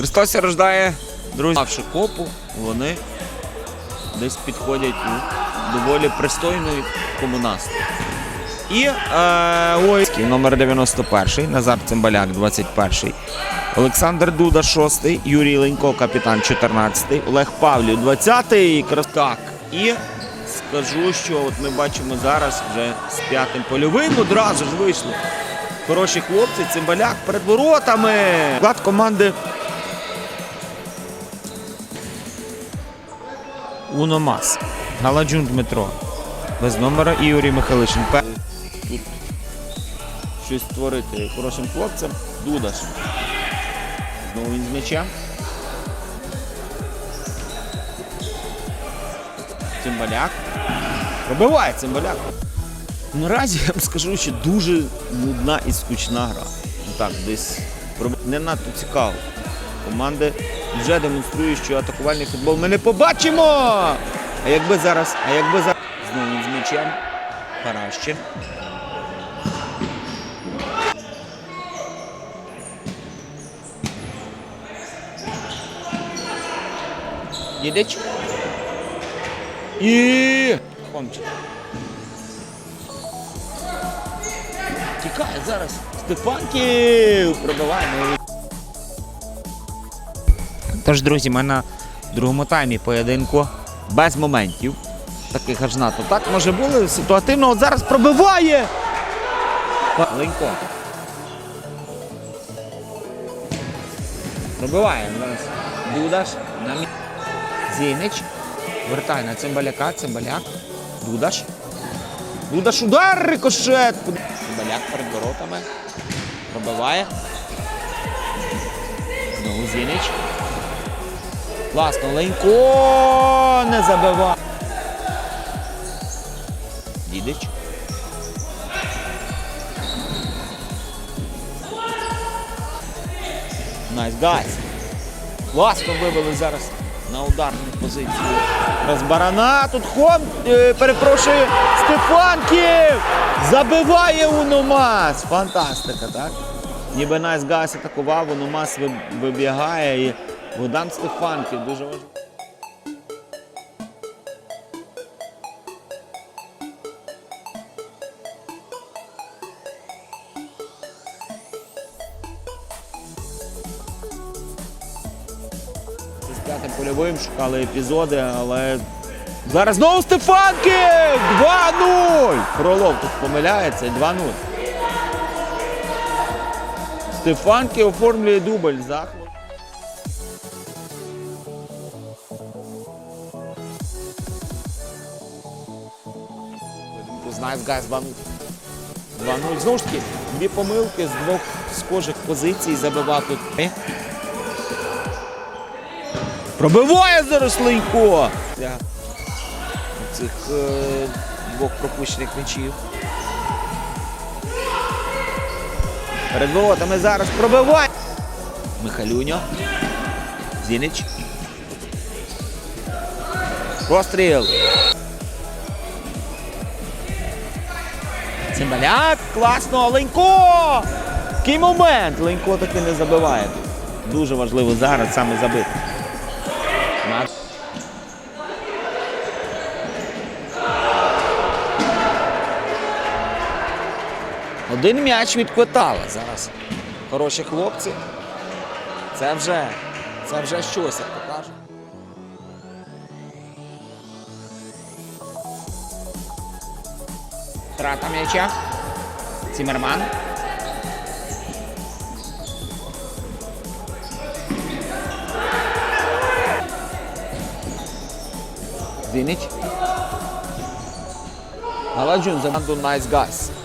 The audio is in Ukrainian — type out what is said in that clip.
Христос рождає, друзі, мавши копу, вони десь підходять у доволі пристойної комунасти. І е, ой, номер 91, Назар Цимбаляк, 21-й. Олександр Дуда, 6-й, Юрій Ленько, капітан 14-й, Олег Павлів, 20 Краскак. І скажу, що от ми бачимо зараз вже з п'ятим польовим одразу ж вийшли. Хороші хлопці, Цимбаляк перед воротами. Склад команди Уномас. Галаджун Дмитро. Без номера і Юрій Михайлишин. Тут щось створити хорошим хлопцем. Дудаш. Знову він з м'яча. Цимбаляк. Пробиває Цимбаляк. Наразі я вам скажу, що дуже нудна і скучна гра. Ну Так, десь не надто цікаво. Команди вже демонструють, що атакувальний футбол ми не побачимо. А якби зараз, а якби зараз. Знову з м'ячем. Параще. Дідич. І. Хомчик. Тікає зараз. Степанків пробиває. Тож, друзі, ми на другому таймі поєдинку без моментів. Таких аж надто. Так може було ситуативно. От зараз пробиває. Ленько. Пробиває зараз. Дудаш. На. Зінич. Вертає на Цимбаляка. Цимбаляк. Дудаш. Дудаш удар рикошет. Цимбаляк перед воротами. Пробиває. Знову Зінич. Класно, Ленько не забиває. Дідич. Найс гайс. Класно вивели зараз на ударну позицію. Розбарана. Тут хом, е, перепрошую, Стефанків забиває Уномас. Фантастика, так? Ніби Найс Гайс атакував, Уномас вибігає і Богдан Стефанків дуже важливо. З п'ятим польовим шукали епізоди, але зараз знову Стефанків! 2-0! Фролов тут помиляється і 2-0. Стефанків оформлює дубль захват. Знаєш, газ 2-0. 2-0. Знову ж таки, дві помилки з двох схожих позицій забивав тут. Пробиває зараз Ленько! Цих е, двох пропущених м'ячів. Перед воротами зараз пробиває. Михалюньо. Зінич. Постріл. Цимбаляк. Класно. Ленько! Який момент! Ленько таки не забиває. Дуже важливо зараз саме забити. Один м'яч відквитали зараз. Хороші хлопці. Це вже, це вже щось, Трата м'яча. Цімерман. Зінич. Галаджун за команду Nice Guys.